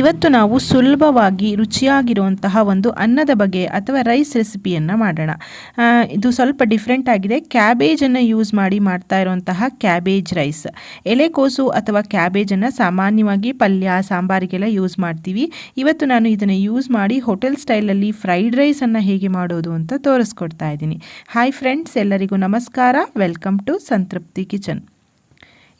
ಇವತ್ತು ನಾವು ಸುಲಭವಾಗಿ ರುಚಿಯಾಗಿರುವಂತಹ ಒಂದು ಅನ್ನದ ಬಗೆ ಅಥವಾ ರೈಸ್ ರೆಸಿಪಿಯನ್ನು ಮಾಡೋಣ. ಇದು ಸ್ವಲ್ಪ ಡಿಫ್ರೆಂಟ್ ಆಗಿದೆ. ಕ್ಯಾಬೇಜನ್ನು ಯೂಸ್ ಮಾಡಿ ಮಾಡ್ತಾ ಇರುವಂತಹ ಕ್ಯಾಬೇಜ್ ರೈಸ್ ಎಲೆಕೋಸು ಅಥವಾ ಕ್ಯಾಬೇಜನ್ನು ಸಾಮಾನ್ಯವಾಗಿ ಪಲ್ಯ, ಸಾಂಬಾರಿಗೆಲ್ಲ ಯೂಸ್ ಮಾಡ್ತೀವಿ. ಇವತ್ತು ನಾನು ಇದನ್ನು ಯೂಸ್ ಮಾಡಿ ಹೋಟೆಲ್ ಸ್ಟೈಲಲ್ಲಿ ಫ್ರೈಡ್ ರೈಸನ್ನು ಹೇಗೆ ಮಾಡೋದು ಅಂತ ತೋರಿಸ್ಕೊಡ್ತಾ ಇದ್ದೀನಿ. ಹಾಯ್ ಫ್ರೆಂಡ್ಸ್ ಎಲ್ಲರಿಗೂ ನಮಸ್ಕಾರ. ವೆಲ್ಕಮ್ ಟು ಸಂತೃಪ್ತಿ ಕಿಚನ್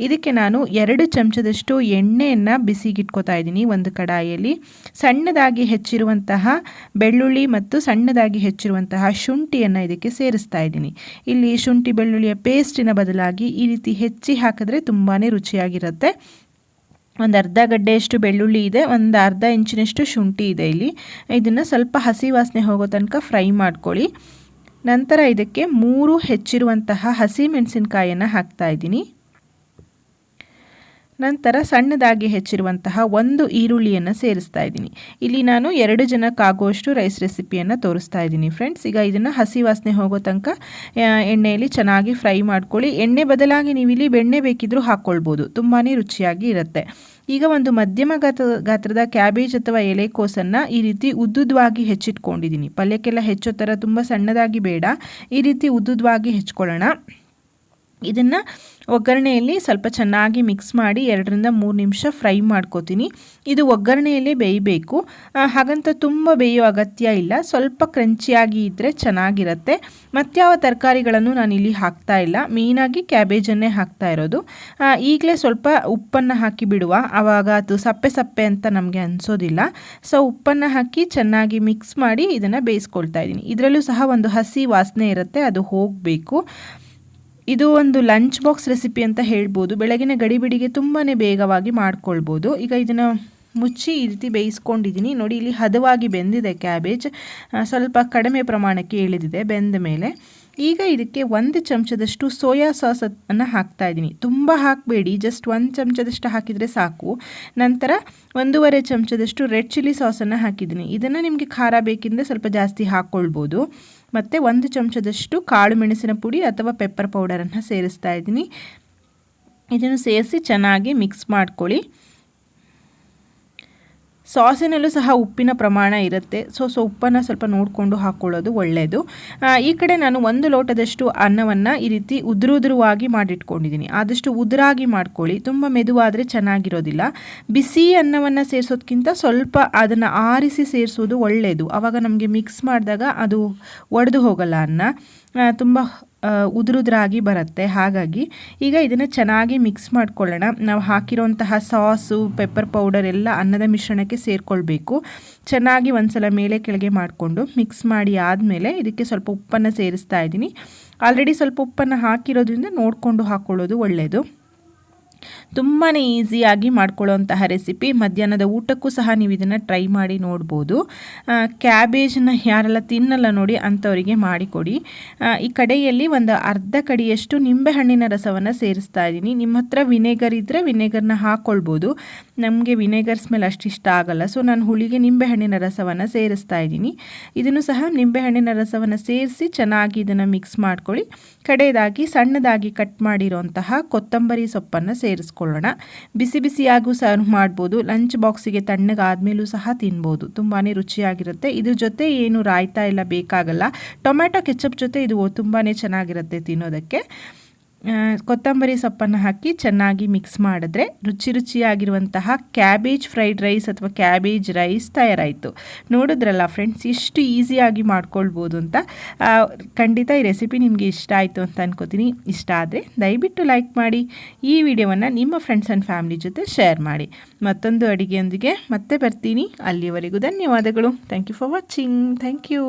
ಇದಕ್ಕೆ ನಾನು ಎರಡು ಚಮಚದಷ್ಟು ಎಣ್ಣೆಯನ್ನು ಬಿಸಿಗಿಟ್ಕೋತಾ ಇದ್ದೀನಿ ಒಂದು ಕಡಾಯಿಯಲ್ಲಿ. ಸಣ್ಣದಾಗಿ ಹೆಚ್ಚಿರುವಂತಹ ಬೆಳ್ಳುಳ್ಳಿ ಮತ್ತು ಸಣ್ಣದಾಗಿ ಹೆಚ್ಚಿರುವಂತಹ ಶುಂಠಿಯನ್ನು ಇದಕ್ಕೆ ಸೇರಿಸ್ತಾ ಇದ್ದೀನಿ. ಇಲ್ಲಿ ಶುಂಠಿ ಬೆಳ್ಳುಳ್ಳಿಯ ಪೇಸ್ಟಿನ ಬದಲಾಗಿ ಈ ರೀತಿ ಹೆಚ್ಚಿ ಹಾಕಿದ್ರೆ ತುಂಬಾ ರುಚಿಯಾಗಿರುತ್ತೆ. ಒಂದು ಅರ್ಧ ಗಡ್ಡೆಯಷ್ಟು ಬೆಳ್ಳುಳ್ಳಿ ಇದೆ, ಒಂದು ಅರ್ಧ ಇಂಚಿನಷ್ಟು ಶುಂಠಿ ಇದೆ ಇಲ್ಲಿ. ಇದನ್ನು ಸ್ವಲ್ಪ ಹಸಿ ವಾಸನೆ ಹೋಗೋ ತನಕ ಫ್ರೈ ಮಾಡ್ಕೊಳ್ಳಿ. ನಂತರ ಇದಕ್ಕೆ ಮೂರು ಹೆಚ್ಚಿರುವಂತಹ ಹಸಿ ಮೆಣಸಿನಕಾಯನ್ನು ಹಾಕ್ತಾ ಇದ್ದೀನಿ. ನಂತರ ಸಣ್ಣದಾಗಿ ಹೆಚ್ಚಿರುವಂತಹ ಒಂದು ಈರುಳ್ಳಿಯನ್ನು ಸೇರಿಸ್ತಾ ಇದ್ದೀನಿ. ಇಲ್ಲಿ ನಾನು ಎರಡು ಜನಕ್ಕಾಗುವಷ್ಟು ರೈಸ್ ರೆಸಿಪಿಯನ್ನು ತೋರಿಸ್ತಾ ಇದ್ದೀನಿ ಫ್ರೆಂಡ್ಸ್ ಈಗ ಇದನ್ನು ಹಸಿ ವಾಸನೆ ಹೋಗೋ ತನಕ ಎಣ್ಣೆಯಲ್ಲಿ ಚೆನ್ನಾಗಿ ಫ್ರೈ ಮಾಡ್ಕೊಳ್ಳಿ. ಎಣ್ಣೆ ಬದಲಾಗಿ ನೀವು ಇಲ್ಲಿ ಬೆಣ್ಣೆ ಬೇಕಿದ್ದರೂ ಹಾಕ್ಕೊಳ್ಬೋದು. ತುಂಬಾ ರುಚಿಯಾಗಿ ಇರುತ್ತೆ. ಈಗ ಒಂದು ಮಧ್ಯಮ ಗಾತ್ರ ಗಾತ್ರದ ಕ್ಯಾಬೇಜ್ ಅಥವಾ ಎಲೆಕೋಸನ್ನು ಈ ರೀತಿ ಉದ್ದುದ್ವಾಗಿ ಹೆಚ್ಚಿಟ್ಕೊಂಡಿದ್ದೀನಿ. ಪಲ್ಯಕ್ಕೆಲ್ಲ ಹೆಚ್ಚೋ ಥರ ತುಂಬ ಸಣ್ಣದಾಗಿ ಬೇಡ. ಈ ರೀತಿ ಉದ್ದುದ್ವಾಗಿ ಹೆಚ್ಕೊಳ್ಳೋಣ ಇದನ್ನು ಒಗ್ಗರಣೆಯಲ್ಲಿ ಸ್ವಲ್ಪ ಚೆನ್ನಾಗಿ ಮಿಕ್ಸ್ ಮಾಡಿ ಎರಡರಿಂದ ಮೂರು ನಿಮಿಷ ಫ್ರೈ ಮಾಡ್ಕೋತೀನಿ. ಇದು ಒಗ್ಗರಣೆಯಲ್ಲಿ ಬೇಯಬೇಕು. ಹಾಗಂತ ತುಂಬ ಬೇಯೋ ಅಗತ್ಯ ಇಲ್ಲ. ಸ್ವಲ್ಪ ಕ್ರಂಚಿಯಾಗಿ ಇದ್ದರೆ ಚೆನ್ನಾಗಿರುತ್ತೆ. ಮತ್ಯಾವ ತರಕಾರಿಗಳನ್ನು ನಾನಿಲ್ಲಿ ಹಾಕ್ತಾ ಇಲ್ಲ. ಮೇಯ್ನಾಗಿ ಕ್ಯಾಬೇಜನ್ನೇ ಹಾಕ್ತಾ ಇರೋದು. ಈಗಲೇ ಸ್ವಲ್ಪ ಉಪ್ಪನ್ನು ಹಾಕಿ ಬಿಡುವ. ಆವಾಗ ಅದು ಸಪ್ಪೆ ಸಪ್ಪೆ ಅಂತ ನಮಗೆ ಅನಿಸೋದಿಲ್ಲ. ಸೊ ಉಪ್ಪನ್ನು ಹಾಕಿ ಚೆನ್ನಾಗಿ ಮಿಕ್ಸ್ ಮಾಡಿ ಇದನ್ನು ಬೇಯಿಸ್ಕೊಳ್ತಾ ಇದ್ದೀನಿ. ಇದರಲ್ಲೂ ಸಹ ಒಂದು ಹಸಿ ವಾಸನೆ ಇರುತ್ತೆ. ಅದು ಹೋಗಬೇಕು. ಇದು ಒಂದು ಲಂಚ್ ಬಾಕ್ಸ್ ರೆಸಿಪಿ ಅಂತ ಹೇಳ್ಬೋದು. ಬೆಳಗಿನ ಗಡಿಬಿಡಿಗೆ ತುಂಬಾ ಬೇಗವಾಗಿ ಮಾಡ್ಕೊಳ್ಬೋದು. ಈಗ ಇದನ್ನು ಮುಚ್ಚಿ ಈ ರೀತಿ ಬೇಯಿಸ್ಕೊಂಡಿದ್ದೀನಿ. ನೋಡಿ, ಇಲ್ಲಿ ಹದವಾಗಿ ಬೆಂದಿದೆ ಕ್ಯಾಬೇಜ್ ಸ್ವಲ್ಪ ಕಡಿಮೆ ಪ್ರಮಾಣಕ್ಕೆ ಇಳಿದಿದೆ ಬೆಂದ ಮೇಲೆ. ಈಗ ಇದಕ್ಕೆ ಒಂದು ಚಮಚದಷ್ಟು ಸೋಯಾ ಸಾಸನ್ನು ಹಾಕ್ತಾ ಇದ್ದೀನಿ. ತುಂಬ ಹಾಕಬೇಡಿ ಜಸ್ಟ್ ಒಂದು ಚಮಚದಷ್ಟು ಹಾಕಿದರೆ ಸಾಕು. ನಂತರ ಒಂದೂವರೆ ಚಮಚದಷ್ಟು ರೆಡ್ ಚಿಲ್ಲಿ ಸಾಸನ್ನು ಹಾಕಿದ್ದೀನಿ. ಇದನ್ನು ನಿಮಗೆ ಖಾರ ಬೇಕಿಂದ ಸ್ವಲ್ಪ ಜಾಸ್ತಿ ಹಾಕ್ಕೊಳ್ಬೋದು ಮತ್ತು ಒಂದು ಚಮಚದಷ್ಟು ಕಾಳು ಮೆಣಸಿನ ಪುಡಿ ಅಥವಾ ಪೆಪ್ಪರ್ ಪೌಡರನ್ನು ಸೇರಿಸ್ತಾ ಇದ್ದೀನಿ. ಇದನ್ನು ಸೇರಿಸಿ ಚೆನ್ನಾಗಿ ಮಿಕ್ಸ್ ಮಾಡ್ಕೊಳ್ಳಿ. ಸಾಸಿನಲ್ಲೂ ಸಹ ಉಪ್ಪಿನ ಪ್ರಮಾಣ ಇರುತ್ತೆ. ಸೊ ಸೊ ಉಪ್ಪನ್ನು ಸ್ವಲ್ಪ ನೋಡಿಕೊಂಡು ಹಾಕ್ಕೊಳ್ಳೋದು ಒಳ್ಳೆಯದು ಈ ಕಡೆ ನಾನು ಒಂದು ಲೋಟದಷ್ಟು ಅನ್ನವನ್ನು ಈ ರೀತಿ ಉದುರುದುರುವಾಗಿ ಮಾಡಿಟ್ಕೊಂಡಿದ್ದೀನಿ. ಆದಷ್ಟು ಉದುರಾಗಿ ಮಾಡ್ಕೊಳ್ಳಿ. ತುಂಬ ಮೆದುವಾದರೆ ಚೆನ್ನಾಗಿರೋದಿಲ್ಲ. ಬಿಸಿ ಅನ್ನವನ್ನು ಸೇರಿಸೋದಕ್ಕಿಂತ ಸ್ವಲ್ಪ ಅದನ್ನು ಆರಿಸಿ ಸೇರಿಸೋದು ಒಳ್ಳೆಯದು ಆವಾಗ ನಮಗೆ ಮಿಕ್ಸ್ ಮಾಡಿದಾಗ ಅದು ಒಡೆದು ಹೋಗಲ್ಲ ಅನ್ನ. ತುಂಬ ಉದುರುದ್ರಾಗಿ ಬರುತ್ತೆ. ಹಾಗಾಗಿ ಈಗ ಇದನ್ನು ಚೆನ್ನಾಗಿ ಮಿಕ್ಸ್ ಮಾಡ್ಕೊಳ್ಳೋಣ. ನಾವು ಹಾಕಿರೋಂತಹ ಸಾಸು ಪೆಪ್ಪರ್ ಪೌಡರ್ ಎಲ್ಲ ಅನ್ನದ ಮಿಶ್ರಣಕ್ಕೆ ಸೇರಿಕೊಳ್ಬೇಕು. ಚೆನ್ನಾಗಿ ಒಂದ್ಸಲ ಮೇಲೆ ಕೆಳಗೆ ಮಾಡಿಕೊಂಡು ಮಿಕ್ಸ್ ಮಾಡಿ ಆದಮೇಲೆ ಇದಕ್ಕೆ ಸ್ವಲ್ಪ ಉಪ್ಪನ್ನು ಸೇರಿಸ್ತಾ ಇದ್ದೀನಿ. ಆಲ್ರೆಡಿ ಸ್ವಲ್ಪ ಉಪ್ಪನ್ನು ಹಾಕಿರೋದ್ರಿಂದ ನೋಡಿಕೊಂಡು ಹಾಕ್ಕೊಳ್ಳೋದು ಒಳ್ಳೆಯದು ತುಂಬಾ ಈಸಿಯಾಗಿ ಮಾಡ್ಕೊಳ್ಳೋಂತಹ ರೆಸಿಪಿ. ಮಧ್ಯಾಹ್ನದ ಊಟಕ್ಕೂ ಸಹ ನೀವು ಇದನ್ನು ಟ್ರೈ ಮಾಡಿ ನೋಡ್ಬೋದು. ಕ್ಯಾಬೇಜನ್ನು ಯಾರೆಲ್ಲ ತಿನ್ನಲ್ಲ ನೋಡಿ ಅಂಥವರಿಗೆ ಮಾಡಿಕೊಡಿ. ಈ ಕಡೆಯಲ್ಲಿ ಒಂದು ಅರ್ಧ ಕಡಿಯಷ್ಟು ನಿಂಬೆಹಣ್ಣಿನ ರಸವನ್ನು ಸೇರಿಸ್ತಾ ಇದ್ದೀನಿ. ನಿಮ್ಮ ಹತ್ರ ವಿನೆಗರ್ ಇದ್ದರೆ ವಿನೆಗರ್ನ ಹಾಕ್ಕೊಳ್ಬೋದು ನಮಗೆ ವಿನೆಗರ್ ಸ್ಮೆಲ್ ಅಷ್ಟಿಷ್ಟ ಆಗಲ್ಲ. ಸೊ, ನಾನು ಹುಳಿಗೆ ನಿಂಬೆಹಣ್ಣಿನ ರಸವನ್ನು ಸೇರಿಸ್ತಾ ಇದ್ದೀನಿ. ಇದನ್ನು ಸಹ ನಿಂಬೆಹಣ್ಣಿನ ರಸವನ್ನು ಸೇರಿಸಿ ಚೆನ್ನಾಗಿ ಇದನ್ನು ಮಿಕ್ಸ್ ಮಾಡ್ಕೊಳ್ಳಿ. ಕಡೆಯದಾಗಿ ಸಣ್ಣದಾಗಿ ಕಟ್ ಮಾಡಿರೋಂತಹ ಕೊತ್ತಂಬರಿ ಸೊಪ್ಪನ್ನು ಸೇರಿಸ್ಕೊಳ್ಳೋಣ ಬಿಸಿ ಬಿಸಿಯಾಗೂ ಸರ್ವ್ ಮಾಡ್ಬೋದು. ಲಂಚ್ ಬಾಕ್ಸಿಗೆ ತಣ್ಣಗಾದ್ಮೇಲೂ ಸಹ ತಿನ್ಬೋದು. ತುಂಬಾ ರುಚಿಯಾಗಿರುತ್ತೆ. ಇದ್ರ ಜೊತೆ ಏನು ರಾಯ್ತಾ ಎಲ್ಲ ಬೇಕಾಗಲ್ಲ. ಟೊಮ್ಯಾಟೊ, ಕೆಚಪ್ ಜೊತೆ ಇದು ತುಂಬಾ ಚೆನ್ನಾಗಿರುತ್ತೆ ತಿನ್ನೋದಕ್ಕೆ. ಕೊತ್ತಂಬರಿ ಸೊಪ್ಪನ್ನು ಹಾಕಿ ಚೆನ್ನಾಗಿ ಮಿಕ್ಸ್ ಮಾಡಿದ್ರೆ ರುಚಿ ರುಚಿಯಾಗಿರುವಂತಹ ಕ್ಯಾಬೇಜ್ ಫ್ರೈಡ್ ರೈಸ್ ಅಥವಾ ಕ್ಯಾಬೇಜ್ ರೈಸ್ ತಯಾರಾಯಿತು. ನೋಡಿದ್ರಲ್ಲ ಫ್ರೆಂಡ್ಸ್ ಇಷ್ಟು ಈಸಿಯಾಗಿ ಮಾಡ್ಕೊಳ್ಬೋದು ಅಂತ. ಖಂಡಿತ ಈ ರೆಸಿಪಿ ನಿಮಗೆ ಇಷ್ಟ ಆಯಿತು ಅಂತ ಅನ್ಕೋತೀನಿ. ಇಷ್ಟ ಆದರೆ ದಯವಿಟ್ಟು ಲೈಕ್ ಮಾಡಿ. ಈ ವಿಡಿಯೋವನ್ನು ನಿಮ್ಮ ಫ್ರೆಂಡ್ಸ್ ಆ್ಯಂಡ್ ಫ್ಯಾಮಿಲಿ ಜೊತೆ ಶೇರ್ ಮಾಡಿ. ಮತ್ತೊಂದು ಅಡುಗೆಯೊಂದಿಗೆ ಮತ್ತೆ ಬರ್ತೀನಿ. ಅಲ್ಲಿಯವರೆಗೂ ಧನ್ಯವಾದಗಳು. Thank you for watching thank you